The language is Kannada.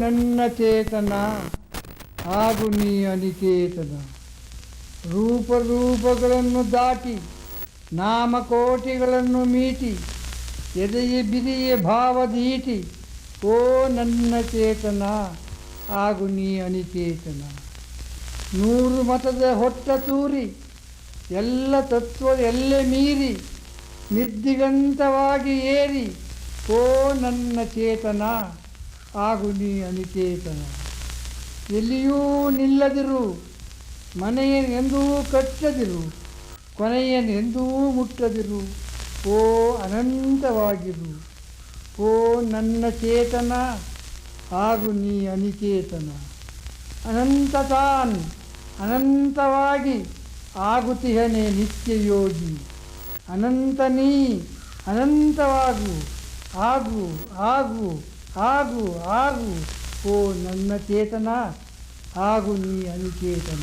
ನನ್ನ ಚೇತನ ಹಾಗೂ ನೀ ಅನಿಕೇತನ. ರೂಪರೂಪಗಳನ್ನು ದಾಟಿ, ನಾಮಕೋಟಿಗಳನ್ನು ಮೀಟಿ, ಎದೆಯ ಬಿರಿಯ ಭಾವದೀಟಿ ಓ ನನ್ನ ಚೇತನ ಹಾಗೂ ನೀ ಅನಿಕೇತನ. ನೂರು ಮತದ ಹೊಟ್ಟ ತೂರಿ, ಎಲ್ಲ ತತ್ವ ಎಲ್ಲೆ ಮೀರಿ, ನಿರ್ದಿಗಂತವಾಗಿ ಏರಿ, ಓ ನನ್ನ ಚೇತನ ಹಾಗೂ ನೀ ಅನಿಕೇತನ ಎಲ್ಲಿಯೂ ನಿಲ್ಲದಿರು ಮನೆಯನೆಂದೂ ಕಟ್ಟದಿರು ಕೊನೆಯನೆಂದೂ ಮುಟ್ಟದಿರು. ಓ ಅನಂತವಾಗಿರು, ಓ ನನ್ನ ಚೇತನ ಹಾಗೂ ನೀ ಅನಿಕೇತನ ಅನಂತ ತಾನ್ ಅನಂತವಾಗಿ ಆಗುತಿಹನೆ ನಿತ್ಯ ಯೋಗಿ ಅನಂತ ನೀ ಅನಂತವಾಗು, ಆಗು ಆಗು. ಆಗು ಆಗು ಓ ನನ್ನ ಚೇತನ ಹಾಗೂ ನೀ ಅನಿಕೇತನ